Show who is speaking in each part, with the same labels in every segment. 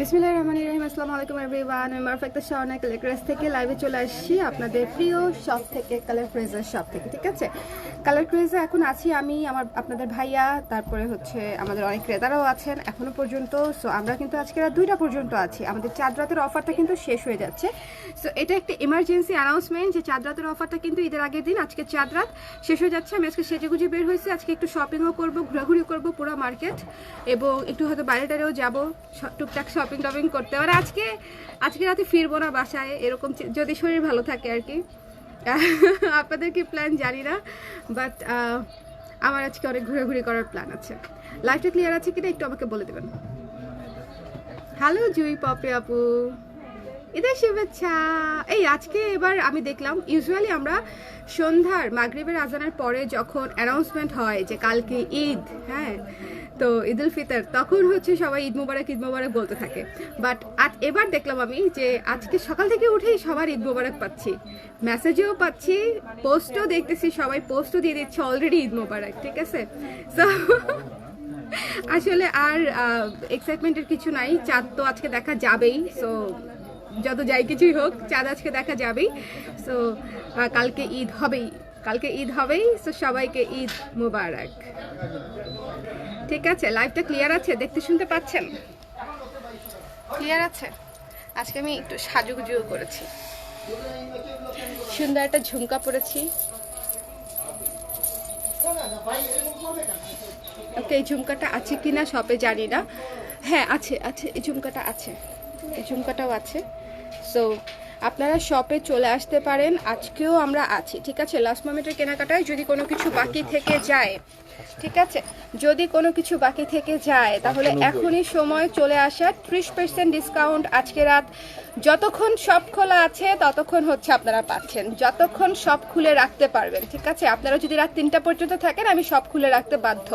Speaker 1: বিসমিল্লাহির রহমানির রহিম। আসসালামু আলাইকুম এভরিওয়ান আমি মারফাক্তা শাওনা কালেক্ট্রেস থেকে লাইভে চলে আসছি আপনাদের প্রিয় শপ থেকে কালার ফ্রেজার শপ থেকে ঠিক আছে? কালার ক্রেজে এখন আছি আমি, আমার, আপনাদের ভাইয়া, তারপরে হচ্ছে আমাদের অনেক ক্রেতারাও আছেন এখনও পর্যন্ত। সো আমরা কিন্তু আজকে দুইটা পর্যন্ত আছি। আমাদের চাঁদ রাতের অফারটা কিন্তু শেষ হয়ে যাচ্ছে। সো এটা একটা ইমার্জেন্সি অ্যানাউন্সমেন্ট যে চাঁদ রাতের অফারটা কিন্তু ঈদের আগের দিন, আজকে চাঁদ রাত শেষ হয়ে যাচ্ছে। আমি আজকে সেজেগুজে বের হয়েছি। আজকে একটু শপিংও করব ঘোরাঘুরি করব পুরো মার্কেট এবং একটু হয়তো বাইরে টাইরেও যাব। টুকটাক শপিং টপিং করতে। মানে আজকে আজকে রাতে ফিরবো না বাসায়, এরকম যদি শরীর ভালো থাকে আর কি। আপনাদের কি প্ল্যান জানি না বাট আমার আজকে অনেক ঘোরাঘুরি করার প্ল্যান আছে। লাইফটা ক্লিয়ার আছে কিনা একটু আমাকে বলে দেবেন? হ্যালো জুই, পপে আপু। ঈদের শুভেচ্ছা। এই, আজকে এবার আমি দেখলাম ইউজুয়ালি আমরা সন্ধ্যার, মাগরিবের আজানের পরে যখন অ্যানাউন্সমেন্ট হয় যে কালকে ঈদ হ্যাঁ তো ঈদ উল ফিতর, তখন হচ্ছে সবাই ঈদ মুবারক ঈদ মুবারক বলতে থাকে। বাট আজ এবার দেখলাম আমি যে আজকে সকাল থেকে উঠেই সবার ঈদ মুবারক পাচ্ছি। মেসেজেও পাচ্ছি পোস্টও দেখতেছি, সবাই পোস্টও দিয়ে দিচ্ছে অলরেডি ঈদ মুবারক, ঠিক আছে? সো আসলে আর এক্সাইটমেন্টের কিছু নাই, চাঁদ তো আজকে দেখা যাবেই সো যত যাই কিছুই হোক, চাঁদ আজকে দেখা যাবেই। সো কালকে ঈদ হবেই। কালকে ঈদ হবেই তো সবাইকে ঈদ মুবারক। ঠিক আছে লাইভটা ক্লিয়ার আছে? দেখতে শুনতে পাচ্ছেন? ক্লিয়ার আছে? আজকে আমি একটু সাজুগুজুও করেছি। সুন্দর একটা ঝুমকা পরেছি। ওকে, এই ঝুমকাটা আছে কিনা সবে জানি না। হ্যাঁ আছে আছে, এই ঝুমকাটা আছে। এই ঝুমকাটাও আছে। সো আপনারা শপে চলে আসতে পারেন। আজকেও আমরা আছি, ঠিক আছে? লাস্ট মোমেন্টের কেনাকাটায় যদি কোনো কিছু বাকি থেকে যায় ঠিক আছে? যদি কোনো কিছু বাকি থেকে যায় তাহলে এখনই সময় চলে আসা ত্রিশ পার্সেন্ট ডিসকাউন্ট আজকে রাত। যতক্ষণ সব খোলা আছে ততক্ষণ হচ্ছে আপনারা পাচ্ছেন। যতক্ষণ সব খুলে রাখতে পারবেন ঠিক আছে? আপনারা যদি রাত তিনটা পর্যন্ত থাকেন আমি সব খুলে রাখতে বাধ্য।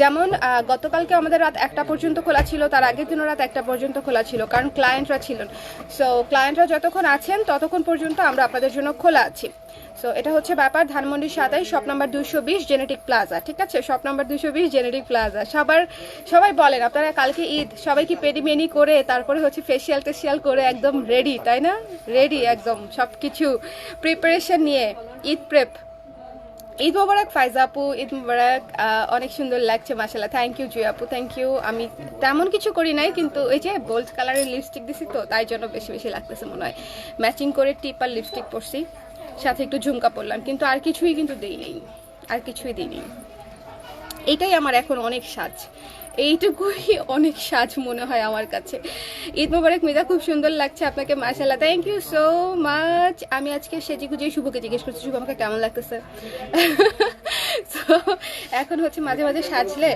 Speaker 1: যেমন গতকালকে আমাদের রাত একটা পর্যন্ত খোলা ছিল তার আগের দিনও রাত একটা পর্যন্ত খোলা ছিল কারণ ক্লায়েন্টরা ছিলেন। সো ক্লায়েন্টরা যতক্ষণ আছেন ততক্ষণ পর্যন্ত আমরা আপনাদের জন্য খোলা আছি। সো এটা হচ্ছে ব্যাপার। ধানমন্ডি সাতাই শপ নাম্বার দুশো বিশ জেনেটিক প্লাজা ঠিক আছে? শপ নাম্বার দুশো বিশ জেনেটিক প্লাজা সবার, সবাই বলেন, আপনারা কালকে ঈদ, সবাই কি পেডিমেনি করে তারপরে হচ্ছে ফেসিয়াল টেসিয়াল করে একদম রেডি তাই না? রেডি একদম সব কিছু প্রিপারেশন নিয়ে, ঈদ প্রেপ ঈদ মোবারক, ফাইজা আপু, ঈদ মোবারক অনেক সুন্দর লাগছে মাসাল্লাহ থ্যাংক ইউ জুই আপু থ্যাংক ইউ আমি তেমন কিছু করি নাই, কিন্তু ওই যে গোল্ড কালারের লিপস্টিক দিছি তো, তাই জন্য বেশি বেশি লাগতেছে মনে হয়। ম্যাচিং করে টিপ আর লিপস্টিক পরছি। সাথে একটু ঝুমকা পরলাম কিন্তু আর কিছুই কিন্তু দেই নেই আর কিছুই দিই নেই এটাই আমার এখন অনেক সাজ, এইটুকুই অনেক সাজ মনে হয় আমার কাছে। ঈদ মোবারক মিদা খুব সুন্দর লাগছে আপনাকে মাশাল্লাহ থ্যাংক ইউ সো মাচ আমি আজকে সেজে গুজে শুভকে জিজ্ঞেস করছি, শুভ, আমাকে কেমন লাগতেছে? তো এখন হচ্ছে মাঝে মাঝে সাজলে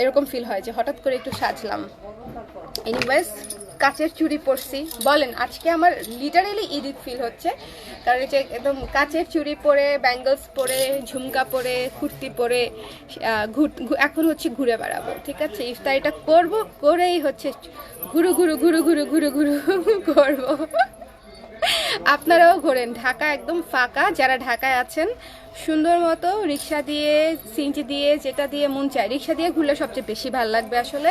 Speaker 1: এরকম ফিল হয় যে হঠাৎ করে একটু সাজলাম। এনিওয়েজ কাচের চুড়ি পরছি। বলেন, আজকে আমার লিটারেলি ঈদ ফিল হচ্ছে। কারণ যে একদম কাচের চুড়ি পরে ব্যাঙ্গলস পরে, ঝুমকা পরে, কুর্তি পরে এখন হচ্ছে ঘুরে বেড়াবো, ঠিক আছে? ইফতারিটা করব, করেই হচ্ছে ঘুরু ঘুরু ঘুরু ঘুরু ঘুরু ঘুরু, করব। আপনারাও ঘোরেন, ঢাকা একদম ফাঁকা। যারা ঢাকায় আছেন, সুন্দর মতো রিক্সা দিয়ে সিনজি দিয়ে, যেটা দিয়ে মন চায়, রিক্সা দিয়ে ঘুরলে সবচেয়ে বেশি ভালো লাগবে আসলে।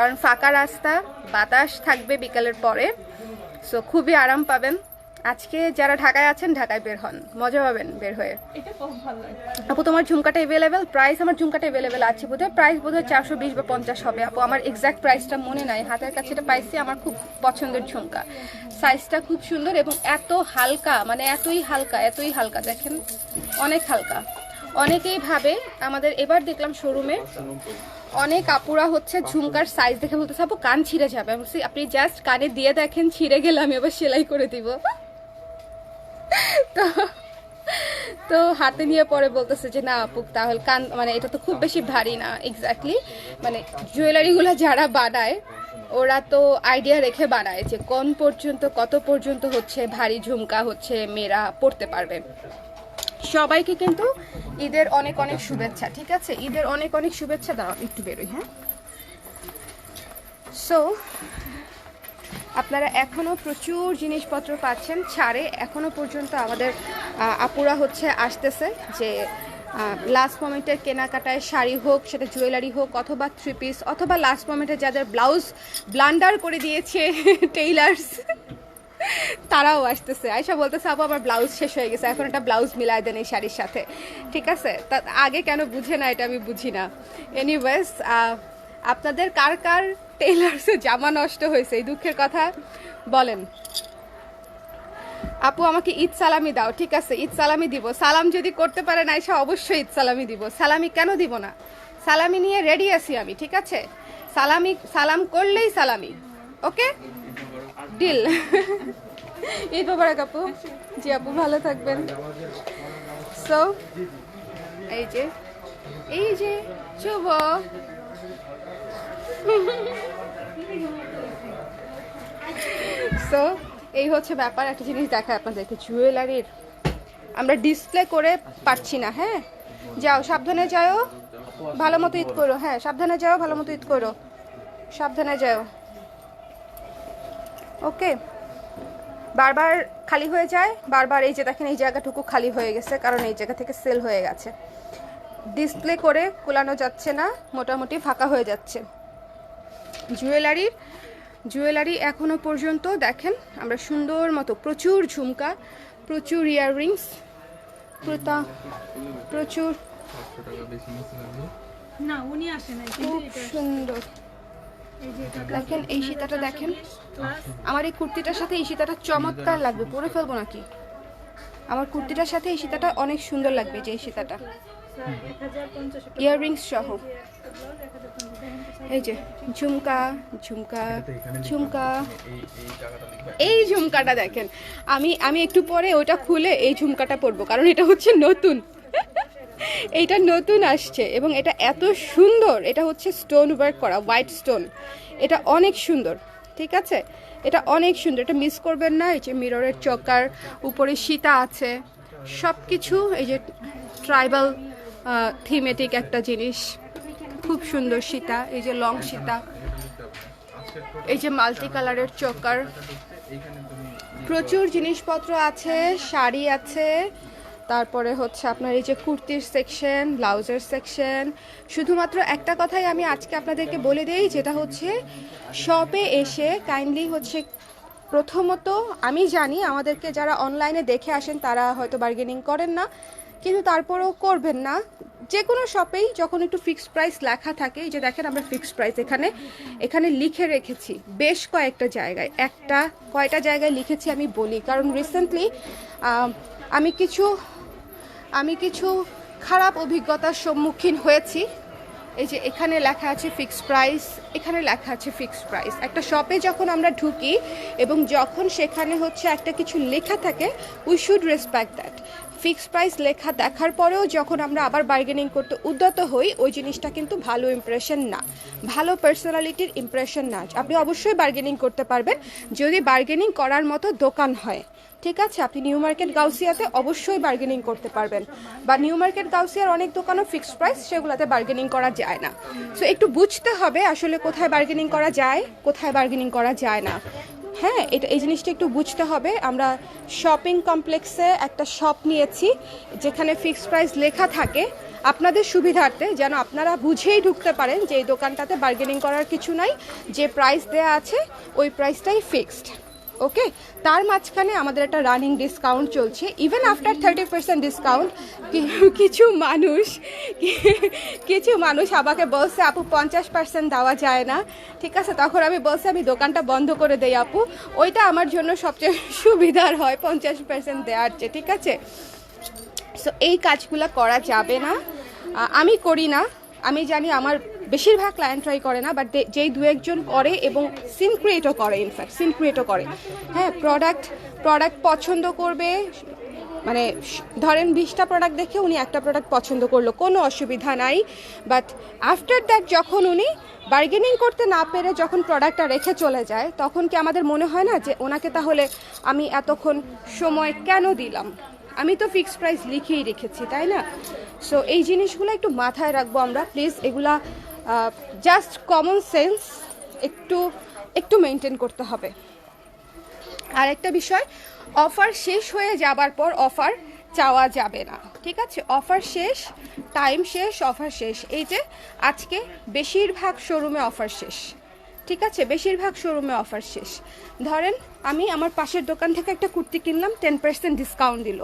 Speaker 1: কারণ ফাঁকা রাস্তা বাতাস থাকবে বিকালের পরে সো খুবই আরাম পাবেন। আজকে যারা ঢাকায় আছেন ঢাকায় বের হন। মজা পাবেন বের হয়ে। আপু তোমার ঝুমকাটা এভেলেবেল প্রাইস আমার ঝুমকাটা এভেলেবেল আছে বোধহয়। প্রাইস বোধহয় চারশো বিশ বা পঞ্চাশ হবে। আপু আমার এক্সাক্ট প্রাইসটা মনে নাই। হাতের কাছে এটা পাইছি আমার খুব পছন্দের ঝুমকা। সাইজটা খুব সুন্দর এবং এত হালকা মানে এতই হালকা এতই হালকা দেখেন। অনেক হালকা। অনেকেই ভাবে আমাদের এবার দেখলাম শোরুমে অনেক আপুরা হচ্ছে ঝুমকার সাইজ দেখে বলতেছে আপু কান ছিঁড়ে যাবে। আমি আপনি জাস্ট কানে দিয়ে দেখেন ছিঁড়ে গেলে আমি আবার সেলাই করে দিব। তো তো হাতে নিয়ে পরে বলতেছে যে না আপু তাহলে কান মানে এটা তো খুব বেশি ভারী না এক্স্যাক্টলি মানে জুয়েলারিগুলো যারা বানায় ওরা তো আইডিয়া রেখে বানায় যে কোন পর্যন্ত কত পর্যন্ত হচ্ছে ভারী ঝুমকা হচ্ছে মেয়েরা পড়তে পারবে? সবাইকে কিন্তু ঈদের অনেক অনেক শুভেচ্ছা, ঠিক আছে? ঈদের অনেক অনেক শুভেচ্ছা দাও, একটু বেরোই হ্যাঁ? সো আপনারা এখনও প্রচুর জিনিসপত্র পাচ্ছেন, ছাড়ে এখনও পর্যন্ত আমাদের আপুরা হচ্ছে আসতেছে যে লাস্ট মোমেন্টের কেনাকাটায় শাড়ি হোক, সেটা জুয়েলারি হোক, অথবা থ্রি পিস অথবা লাস্ট মোমেন্টে যাদের ব্লাউজ ব্লান্ডার করে দিয়েছে টেইলার্স তারাও আসতেছে। আয়সা বলতেছে আপু আমার ব্লাউজ শেষ হয়ে গেছে। এখন একটা ব্লাউজ মিলাই দেন এই শাড়ির সাথে। ঠিক আছে? তা আগে কেন বুঝে না, এটা আমি বুঝি না। এনিওয়েজ আপনাদের কার কার টেইলার্সে জামা নষ্ট হয়েছে? এই দুঃখের কথা বলেন। আপু, আমাকে ঈদ সালামি দাও, ঠিক আছে? ঈদ সালামি দিব। সালাম যদি করতে পারেন আয়সা অবশ্যই ঈদ সালামি দিব। সালামি কেন দিব না? সালামি নিয়ে রেডি আছি আমি, ঠিক আছে? সালামি, সালাম করলেই সালামি, ওকে? ডিল ঈদ মোবারক আপু জি আপু, ভালো থাকবেন। সো এই যে এই যে, শুভ। সো এই হচ্ছে ব্যাপার, একটা জিনিস দেখায় আপনাদেরকে জুয়েলারির আমরা ডিসপ্লে করে পারছি না হ্যাঁ? যাও, সাবধানে যাও। ভালো মতো ঈদ করো হ্যাঁ সাবধানে যাও, ভালো মতো ঈদ করো। সাবধানে যাও। ওকে। বারবার খালি হয়ে যায় বারবার এই যে দেখেন এই জায়গাটুকু খালি হয়ে গেছে কারণ এই জায়গা থেকে সেল হয়ে গেছে। ডিসপ্লে করে কুলানো যাচ্ছে না মোটামুটি ফাঁকা হয়ে যাচ্ছে। জুয়েলারির জুয়েলারি এখনও পর্যন্ত দেখেন আমরা সুন্দর মতো প্রচুর ঝুমকা প্রচুর ইয়াররিংস প্রচুর
Speaker 2: না উনি আসে নাই কিন্তু
Speaker 1: খুব সুন্দর। দেখেন এই সীতাটা দেখেন। আমার এই কুর্তিটার সাথে এই সীতাটা চমৎকার লাগবে, পরে ফেলব নাকি? আমার কুর্তিটার সাথে এই সীতাটা অনেক সুন্দর লাগবে, যে এই সীতাটা। ইয়াররিংস সহ। এই যে, ঝুমকা ঝুমকা। ঝুমকা।
Speaker 3: এই
Speaker 1: ঝুমকাটা দেখেন। আমি আমি একটু পরে ওটা খুলে এই ঝুমকাটা পরবো, কারণ এটা হচ্ছে নতুন। এইটা নতুন আসছে এবং এটা এত সুন্দর। এটা হচ্ছে স্টোন ওয়ার্ক করা হোয়াইট স্টোন এটা অনেক সুন্দর, ঠিক আছে? এটা অনেক সুন্দর। এটা মিস করবেন না, এই যে মিররের চকার উপরে সীতা আছে। সব কিছু এই যে ট্রাইবাল থিমেটিক একটা জিনিস। খুব সুন্দর সীতা, এই যে লং সীতা। এই যে মাল্টি কালারের চকার। প্রচুর জিনিসপত্র আছে, শাড়ি আছে। তারপরে হচ্ছে আপনার এই যে কুর্তির সেকশন ব্লাউজের সেকশন শুধুমাত্র একটা কথাই আমি আজকে আপনাদেরকে বলে দিই, যেটা হচ্ছে শপে এসে কাইন্ডলি হচ্ছে প্রথমত আমি জানি আমাদেরকে যারা অনলাইনে দেখে আসেন, তারা হয়তো বার্গেনিং করেন না, কিন্তু তারপরেও করবেন না। যে কোনো শপেই যখন একটু ফিক্সড প্রাইস লেখা থাকে, এই যে দেখেন আমরা ফিক্সড প্রাইস এখানে এখানে লিখে রেখেছি বেশ কয়েকটা জায়গায়। একটা, কয়টা জায়গায় লিখেছি আমি বলি। কারণ রিসেন্টলি আমি কিছু আমি কিছু খারাপ অভিজ্ঞতার সম্মুখীন হয়েছি। এই যে এখানে লেখা আছে ফিক্সড প্রাইস এখানে লেখা আছে ফিক্সড প্রাইস একটা শপে যখন আমরা ঢুকি এবং যখন সেখানে হচ্ছে একটা কিছু লেখা থাকে we should respect that fixed price লেখা দেখার পরেও যখন আমরা আবার বার্গেনিং করতে উদ্যত হই, ওই জিনিসটা কিন্তু ভালো ইমপ্রেশন না। ভালো পার্সোনালিটির ইমপ্রেশন না। আপনি অবশ্যই বার্গেনিং করতে পারবেন। যদি বার্গেনিং করার মতো দোকান হয় ঠিক আছে, আপনি নিউ মার্কেট গাউসিয়াতে অবশ্যই বার্গেনিং করতে পারবেন। বা নিউ মার্কেট গাউসিয়ার অনেক দোকানও ফিক্সড প্রাইস সেগুলোতে বার্গেনিং করা যায় না। সো একটু বুঝতে হবে আসলে কোথায় বার্গেনিং করা যায়, কোথায় বার্গেনিং করা যায় না। হ্যাঁ এটা, এই জিনিসটা একটু বুঝতে হবে। আমরা শপিং কমপ্লেক্সে একটা শপ নিয়েছি, যেখানে ফিক্সড প্রাইস লেখা থাকে। আপনাদের সুবিধার্থে যেন আপনারা বুঝেই ঢুকতে পারেন যে এই দোকানটাতে বার্গেনিং করার কিছু নাই, যে প্রাইস দেয়া আছে, ওই প্রাইসটাই ফিক্সড ওকে তার মাঝখানে আমাদের একটা রানিং ডিসকাউন্ট চলছে। Even after thirty percent discount কিছু মানুষ কিছু মানুষ আমাকে বলছে, আপু, পঞ্চাশ পার্সেন্ট দেওয়া যায় না। ঠিক আছে, তখন আমি বলছি, আমি দোকানটা বন্ধ করে দেই আপু। ওইটা আমার জন্য সবচেয়ে সুবিধার হয়, পঞ্চাশ পার্সেন্ট দেওয়ার চেয়ে, ঠিক আছে? সো এই কাজগুলো করা যাবে না। আমি করি না। আমি জানি আমার বেশিরভাগ ক্লায়েন্টরাই করে না বাট যেই দু একজন করে এবং সিন ক্রিয়েটও করে ইনফ্যাক্ট সিন ক্রিয়েটও করে। হ্যাঁ প্রোডাক্ট প্রোডাক্ট পছন্দ করবে মানে ধরেন বিশটা প্রোডাক্ট দেখে উনি একটা প্রোডাক্ট পছন্দ করল, কোনো অসুবিধা নাই। বাট আফটার দ্যাট যখন উনি বার্গেনিং করতে না পেরে যখন প্রোডাক্টটা রেখে চলে যায়, তখন কি আমাদের মনে হয় না যে ওনাকে তাহলে আমি এতক্ষণ সময় কেন দিলাম? আমি তো ফিক্সড প্রাইস লিখেই রেখেছি, তাই না? সো এই জিনিসগুলো একটু মাথায় রাখব আমরা। প্লিজ এগুলা জাস্ট কমন সেন্স একটু একটু মেনটেন করতে হবে। আর একটা বিষয় অফার শেষ হয়ে যাবার পর অফার চাওয়া যাবে না। ঠিক আছে? অফার শেষ টাইম শেষ অফার শেষ। এই যে, আজকে বেশিরভাগ শোরুমে অফার শেষ। ঠিক আছে? বেশিরভাগ শোরুমে অফার শেষ। ধরেন আমি আমার পাশের দোকান থেকে একটা কুর্তি কিনলাম টেন পার্সেন্ট ডিসকাউন্ট দিল।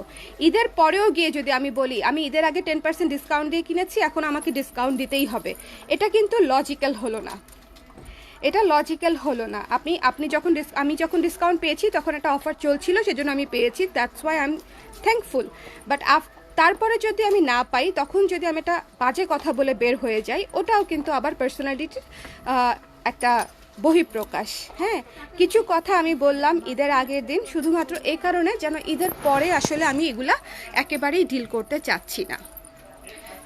Speaker 1: ঈদের পরেও গিয়ে যদি আমি বলি, আমি ঈদের আগে টেন পার্সেন্ট ডিসকাউন্ট দিয়ে কিনেছি, এখন আমাকে ডিসকাউন্ট দিতেই হবে। এটা কিন্তু লজিক্যাল হলো না। এটা লজিক্যাল হলো না। আপনি আপনি যখন আমি যখন ডিসকাউন্ট পেয়েছি, তখন একটা অফার চলছিল, সেজন্য আমি পেয়েছি that's why I am thankful but uh, তারপরে যদি আমি না পাই, তখন যদি আমি একটা বাজে কথা বলে বের হয়ে যাই, ওটাও কিন্তু আবার পার্সোনালিটির একটা বহিঃপ্রকাশ। হ্যাঁ কিছু কথা আমি বললাম ঈদের আগের দিন, শুধুমাত্র এই কারণে যেন ঈদের পরে আসলে আমি এগুলা একেবারেই ডিল করতে চাচ্ছি না।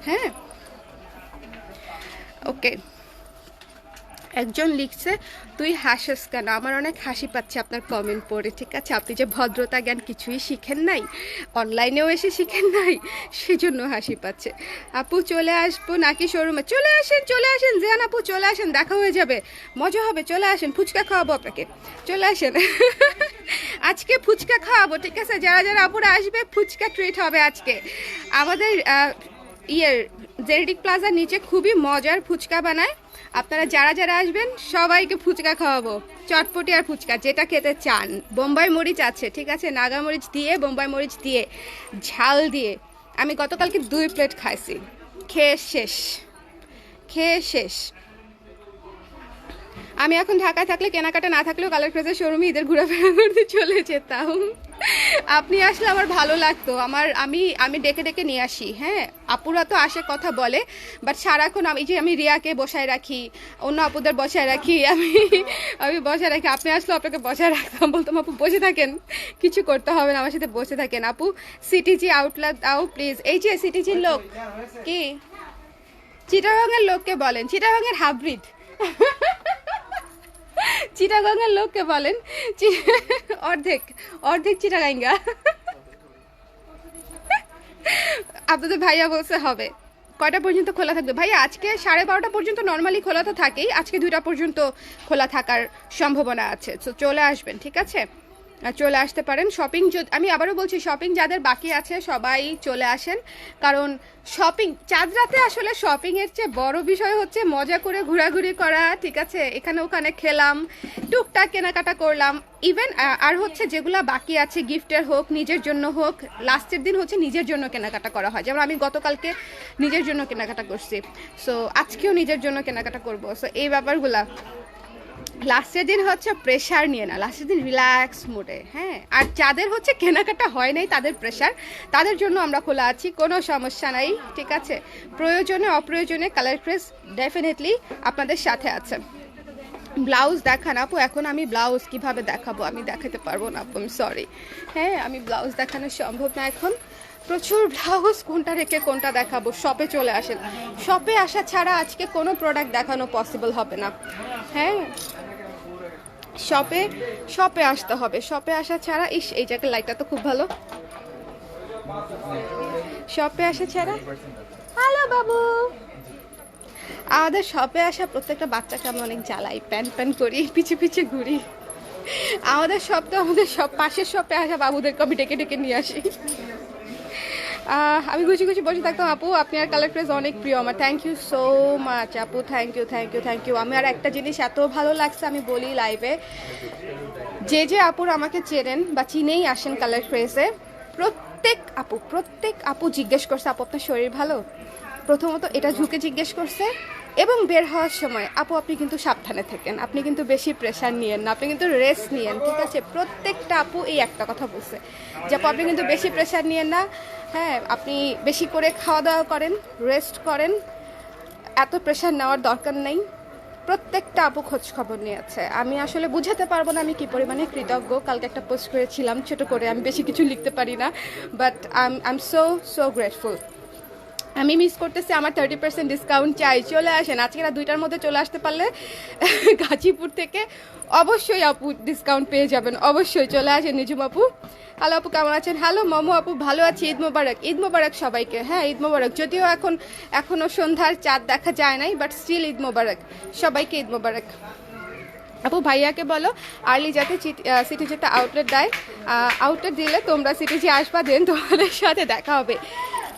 Speaker 1: হ্যাঁ ওকে একজন লিখছে, তুই হাসিস কেন? আমার অনেক হাসি পাচ্ছে আপনার কমেন্ট পড়ে, ঠিক আছে? আপনি যে ভদ্রতা জ্ঞান কিছুই শিখেন নাই অনলাইনেও এসে শিখেন নাই, সেজন্য হাসি পাচ্ছে। আপু, চলে আসব নাকি শোরুমে চলে আসেন চলে আসেন জিয়ান আপু, চলে আসেন, দেখা হয়ে যাবে। মজা হবে, চলে আসেন, ফুচকা খাওয়াবো আপনাকে। চলে আসেন। আজকে ফুচকা খাওয়াবো, ঠিক আছে? যারা যারা আপুরা আসবে, ফুচকা ট্রিট হবে আজকে। আমাদের ইয়ের, জেনেটিক প্লাজার নিচে খুবই মজার ফুচকা বানায়। আপনারা যারা যারা আসবেন, সবাইকে ফুচকা খাওয়াবো। চটপটি আর ফুচকা, যেটা খেতে চান। বোম্বাই মরিচ আছে, ঠিক আছে? নাগা মরিচ দিয়ে, বোম্বাই মরিচ দিয়ে, ঝাল দিয়ে। আমি গতকালকে দুই প্লেট খাইছি। খেয়ে শেষ। খেয়ে শেষ। আমি এখন ঢাকায় থাকলে, কেনাকাটা না থাকলেও কালার ক্রেজের শোরুমে ঈদের ঘোরাফেরা করতে চলে যেতাম। আপনি আসলে আমার ভালো লাগতো। আমার আমি আমি ডেকে ডেকে নিয়ে আসি হ্যাঁ? আপুরা তো আসে কথা বলে বাট সারাক্ষণ আমি যে আমি রিয়াকে বসায় রাখি অন্য আপুদের বসায় রাখি আমি আমি বসায় রাখি। আপনি আসলে আপনাকে বসায় রাখতাম বলতাম আপু বসে থাকেন কিছু করতে হবে না আমার সাথে বসে থাকেন। আপু সিটিজি আউটলাট দাও প্লিজ এই যে সিটিজির লোক কি? চিটাগংয়ের লোককে বলেন চিটাগংয়ের হাইব্রিড চিটাগংয়ের লোককে বলেন? অর্ধেক অর্ধেক চিটাগাঙ্গা। আপনাদের ভাইয়া বলছে হবে। কয়টা পর্যন্ত খোলা থাকবে? ভাই আজকে সাড়ে বারোটা পর্যন্ত নর্মালি খোলা তো থাকেই, আজকে দুইটা পর্যন্ত খোলা থাকার সম্ভাবনা আছে। তো চলে আসবেন, ঠিক আছে? চলে আসতে পারেন। শপিং আমি আবারও বলছি শপিং যাদের বাকি আছে, সবাই চলে আসেন। কারণ শপিং চাঁদরাতে আসলে শপিংয়ের চেয়ে বড় বিষয় হচ্ছে মজা করে ঘোরাঘুরি করা, ঠিক আছে? এখানে ওখানে খেলাম, টুকটাক কেনাকাটা করলাম। ইভেন আর হচ্ছে যেগুলা বাকি আছে, গিফটের হোক, নিজের জন্য হোক, লাস্টের দিন হচ্ছে নিজের জন্য কেনাকাটা করা হয়। যেমন আমি গতকালকে নিজের জন্য কেনাকাটা করছি। সো আজকেও নিজের জন্য কেনাকাটা করব। সো এই ব্যাপারগুলা। লাস্টের দিন হচ্ছে প্রেশার নিয়ে না, লাস্টের দিন রিল্যাক্স মোডে হ্যাঁ? আর যাদের হচ্ছে কেনাকাটা হয় নাই তাদের প্রেশার তাদের জন্য আমরা খোলা আছি, কোনো সমস্যা নাই, ঠিক আছে? প্রয়োজনে, অপ্রয়োজনে কালার ক্রেস ডেফিনেটলি আপনাদের সাথে আছে। ব্লাউজ দেখান আপু, এখন আমি ব্লাউজ কীভাবে দেখাবো? আমি দেখাতে পারব না আপু আমি সরি হ্যাঁ আমি ব্লাউজ দেখানো সম্ভব না এখন। প্রচুর ব্লাউজ, কোনটা রেখে কোনটা দেখাবো? শপে চলে আসেন। শপে আসা ছাড়া আজকে কোনো প্রোডাক্ট দেখানো পসিবল হবে না। হ্যাঁ? শপে শপে আসতে হবে। শপে আসা ছাড়া, ইস, এই জায়গার লাইটটা তো খুব ভালো। শপে আসা ছাড়া। হ্যালো বাবু। আমাদের শপে আসা প্রত্যেকটা বাচ্চাকে আমি অনেক জ্বালাই, প্যান প্যান করি, পিছে পিছে ঘুরি। আমাদের শপ তো আমাদের সব পাশের শপে আসা বাবুদেরকে আমি ডেকে ডেকে নিয়ে আসি। আমি গুছি গুছি বসে থাকতাম, আপু। আপনার কালার প্রেস অনেক প্রিয় আমার। থ্যাংক ইউ সো মাচ আপু। Thank you thank you thank you আমি আর একটা জিনিস এত ভালো লাগছে আমি বলি লাইভে যে যে আপুর আমাকে চেনেন বা চিনেই আসেন কালার ক্রেজে প্রত্যেক আপু প্রত্যেক আপু জিজ্ঞেস করছে, আপু, আপনার শরীর ভালো? প্রথমত এটা ঝুঁকে জিজ্ঞেস করছে এবং বের হওয়ার সময়, আপু, আপনি কিন্তু সাবধানে থাকেন। আপনি কিন্তু বেশি প্রেশার নিয়েন না। আপনি কিন্তু রেস্ট নিয়েন। ঠিক আছে? প্রত্যেকটা আপু এই একটা কথা বলছে যে, আপু, আপনি কিন্তু বেশি প্রেশার নিয়েন না। হ্যাঁ আপনি বেশি করে খাওয়া দাওয়া করেন রেস্ট করেন। এত প্রেশার নেওয়ার দরকার নেই। প্রত্যেকটা আপু খোঁজ খবর নিয়েছে আমি আসলে বুঝাতে পারব না আমি কি পরিমাণে কৃতজ্ঞ। কালকে একটা পোস্ট করেছিলাম, ছোট করে, আমি বেশি কিছু লিখতে পারি না। But I am so so grateful আমি মিস করতেছি, আমার থার্টি পার্সেন্ট ডিসকাউন্ট চাই। চলে আসেন, আজকে রাত দুইটার মধ্যে চলে আসতে পারলে গাজীপুর থেকে অবশ্যই আপু ডিসকাউন্ট পেয়ে যাবেন, অবশ্যই চলে আসেন নিজুম আপু। হ্যালো আপু, কেমন আছেন? হ্যালো, মামু আপু, ভালো আছি, ঈদ মোবারক। ঈদ মোবারক সবাইকে। হ্যাঁ ঈদ মোবারক। যদিও এখন এখনও সন্ধ্যার চাঁদ দেখা যায় নাই বাট স্টিল ঈদ মোবারক। সবাইকে ঈদ মোবারক। আপু, ভাইয়াকে বলো, আর্লি যাতে সিটি যেতে আউটলেট দেয় আউটলেট দিলে তোমরা সিটি যে আসবা দেন তোমাদের সাথে দেখা হবে।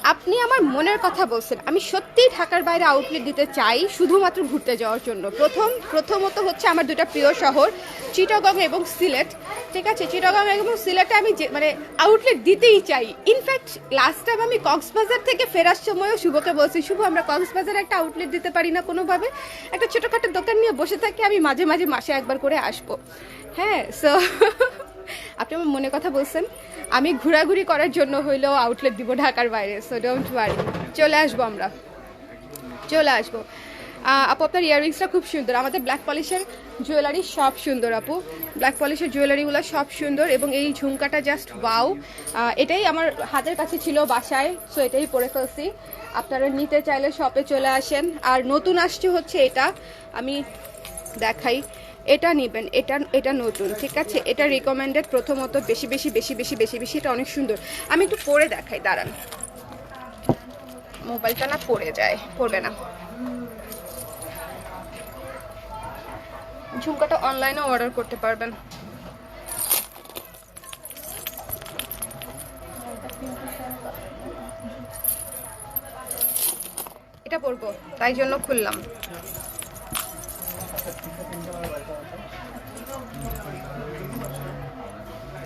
Speaker 1: আপনি আমার মনের কথা বলছেন। আমি সত্যিই ঢাকার বাইরে আউটলেট দিতে চাই শুধুমাত্র ঘুরতে যাওয়ার জন্য। প্রথম, প্রথমত হচ্ছে আমার দুটা প্রিয় শহর চিটাগং এবং সিলেট। ঠিক আছে? চিটাগং এবং সিলেটে আমি যে মানে আউটলেট দিতেই চাই। ইনফ্যাক্ট লাস্ট টাইম আমি কক্সবাজার থেকে ফেরার সময়ও শুভকে বলছি, শুভ, আমরা কক্সবাজারে একটা আউটলেট দিতে পারি না কোনোভাবে? একটা ছোটোখাটো দোকান নিয়ে বসে থাকি, আমি মাঝে মাঝে মাসে একবার করে আসব। হ্যাঁ সো আপনি আমার মনে কথা বলছেন। আমি ঘোরাঘুরি করার জন্য হইলেও আউটলেট দিব ঢাকার বাইরে সো ডোন্ট ওয়ারি চলে আসব আমরা। চলে আসব। আপু, আপনার ইয়াররিংসটা খুব সুন্দর। আমাদের ব্ল্যাক পলিশের জুয়েলারি সব সুন্দর, আপু। ব্ল্যাক পলিশের জুয়েলারিগুলো সব সুন্দর এবং এই ঝুমকাটা জাস্ট ওয়াও এটাই আমার হাতের কাছে ছিল বাসায় সো এটাই পরে ফেলছি। আপনারা নিতে চাইলে শপে চলে আসেন। আর নতুন আসছে হচ্ছে এটা। আমি দেখাই। এটা নেবেন, এটা এটা নতুন, ঠিক আছে? এটা রিকমেন্ডেড প্রথমত বেশি বেশি বেশি বেশি বেশি বেশি, এটা অনেক সুন্দর। আমি একটু পরে দেখাই, দাঁড়ান। মোবাইলটা না পড়ে যায়, পড়বে না। ঝুমকাটা অনলাইনে অর্ডার করতে পারবেন। এটা পরবো, তাই জন্য খুললাম।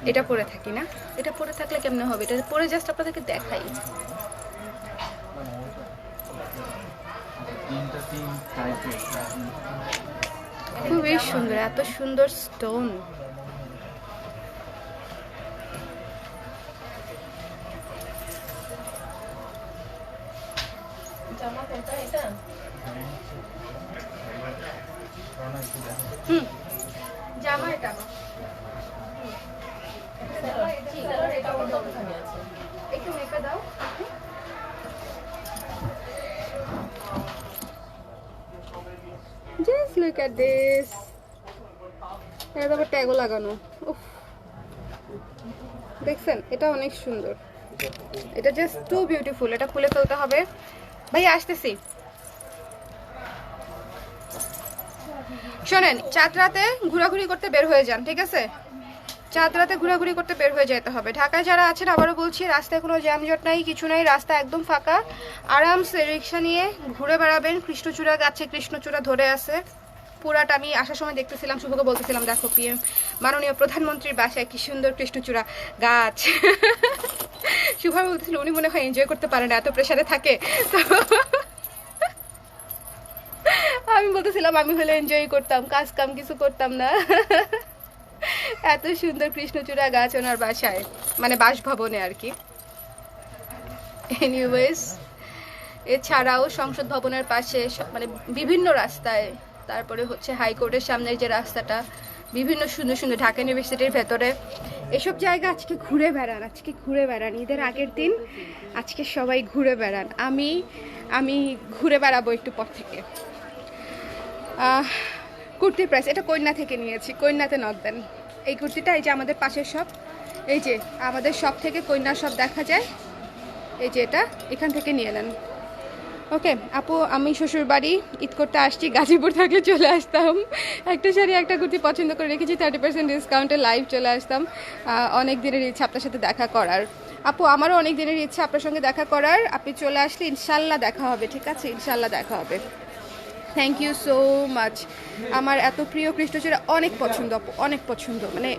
Speaker 1: এটা পরে থাকি, না? এটা পরে থাকলে কেমনে হবে? এটা পরে জাস্ট আপনাদেরকে দেখাই। খুবই সুন্দর, এত সুন্দর স্টোন হুম। জামা এটা। একটু Just look at this. এটা আবার ট্যাগও লাগানো। উফ। দেখছেন? এটা অনেক সুন্দর। এটা জাস্ট টু বিউটিফুল এটা খুলে ফেলতে হবে। ভাই, আসতেছি। শোনেন চাঁদ রাতে ঘোরাঘুরি করতে বের হয়ে যান, ঠিক আছে? চাঁদ রাতে ঘোরাঘুরি করতে বের হয়ে যেতে হবে। ঢাকায় যারা আছেন, আবারও বলছি, রাস্তায় কোনো জ্যামজট নাই, কিছু নাই, রাস্তা একদম ফাঁকা। আরামসে রিক্সা নিয়ে ঘুরে বেড়াবেন। কৃষ্ণচূড়া গাছে কৃষ্ণচূড়া ধরে আছে। পুরাটা আমি আসার সময় দেখতেছিলাম, শুভকে বলতেছিলাম, দেখো পিএম, মাননীয় প্রধানমন্ত্রীর বাসায় কি সুন্দর কৃষ্ণচূড়া গাছ। শুভ বলতেছিল, উনি মনে হয় এনজয় করতে পারে না, এত প্রেশারে থাকে। তো আমি বলতেছিলাম, আমি হলে এনজয় করতাম, কাজ কাম কিছু করতাম না। এত সুন্দর কৃষ্ণচূড়া গাছ ওনার বাসায় মানে বাসভবনে আর কি। এনিওয়েজ এছাড়াও সংসদ ভবনের পাশে মানে বিভিন্ন রাস্তায়, তারপরে হচ্ছে হাইকোর্টের সামনের যে রাস্তাটা, বিভিন্ন সুন্দর সুন্দর ঢাকা ইউনিভার্সিটির ভেতরে। এসব জায়গা আজকে ঘুরে বেড়ান, আজকে ঘুরে বেড়ান। ঈদের আগের দিন আজকে সবাই ঘুরে বেড়ান। আমি আমি ঘুরে বেড়াবো একটু পর থেকে। কুর্তির প্রাইস এটা কন্যা থেকে নিয়েছি কন্যাতে নক দেন। এই কুর্তিটা, এই যে আমাদের পাশের শপ এই যে আমাদের শপ থেকে কন্যা শপ দেখা যায়, এই যে এটা, এখান থেকে নিয়ে নেন। ওকে আপু, আমি শ্বশুর বাড়ি, ঈদ করতে আসছি, গাজীপুর থাকলে চলে আসতাম। একটা শাড়ি, একটা কুর্তি পছন্দ করে রেখেছি থার্টি পার্সেন্ট ডিসকাউন্টে লাইভ চলে আসতাম। অনেক দিনের ইচ্ছা আপনার সাথে দেখা করার। আপু, আমারও অনেক দিনের ইচ্ছা আপনার সঙ্গে দেখা করার। আপনি চলে আসলে ইনশাল্লাহ দেখা হবে, ঠিক আছে? ইনশাল্লাহ দেখা হবে। থ্যাংক ইউ সো মাচ আমার এত প্রিয় কৃষ্ণচূড়া অনেক পছন্দ অনেক পছন্দ। মানে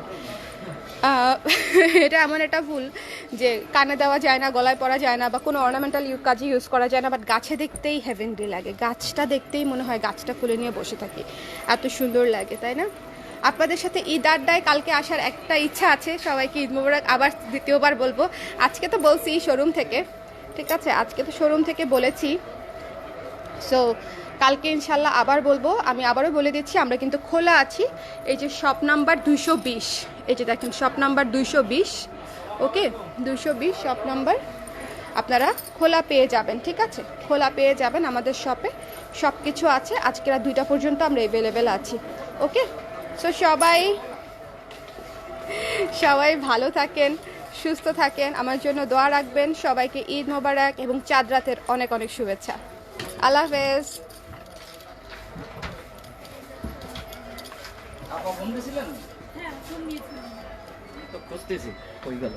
Speaker 1: এটা এমন একটা ভুল যে কানে দেওয়া যায় না, গলায় পরা যায় না, বা কোনো অর্নামেন্টাল ইউ কাজে ইউজ করা যায় না বাট গাছে দেখতেই হেভেনলি লাগে। গাছটা দেখতেই মনে হয় গাছটা খুলে নিয়ে বসে থাকি। এত সুন্দর লাগে, তাই না? আপনাদের সাথে ঈদ আড্ডায় কালকে আসার একটা ইচ্ছা আছে, সবাইকে ঈদ মোবারক আবার দ্বিতীয়বার বলব। আজকে তো বলছি শোরুম থেকে, ঠিক আছে? আজকে তো শোরুম থেকে বলেছি। সো কালকে ইনশাল্লাহ আবার বলব, আমি আবারও বলে দিচ্ছি, আমরা কিন্তু খোলা আছি। এই যে শপ নাম্বার দুইশো বিশ, এই যে দেখেন শপ নাম্বার দুইশো বিশ, ওকে? দুইশো বিশ শপ নাম্বার আপনারা খোলা পেয়ে যাবেন, ঠিক আছে? খোলা পেয়ে যাবেন আমাদের শপে সব কিছু আছে আজকে রাত দুইটা পর্যন্ত আমরা অ্যাভেলেবেল আছি, ওকে? সো সবাই সবাই ভালো থাকেন, সুস্থ থাকেন, আমার জন্য দোয়া রাখবেন, সবাইকে ঈদ মোবারক এবং চাঁদ রাতের অনেক অনেক শুভেচ্ছা। আল্লাহ হাফেজ।
Speaker 4: আপা ফোন দিয়েছিলেন?
Speaker 2: হ্যাঁ ফোন দিয়েছিলেন
Speaker 4: তো খুঁজতেছি কই গেল?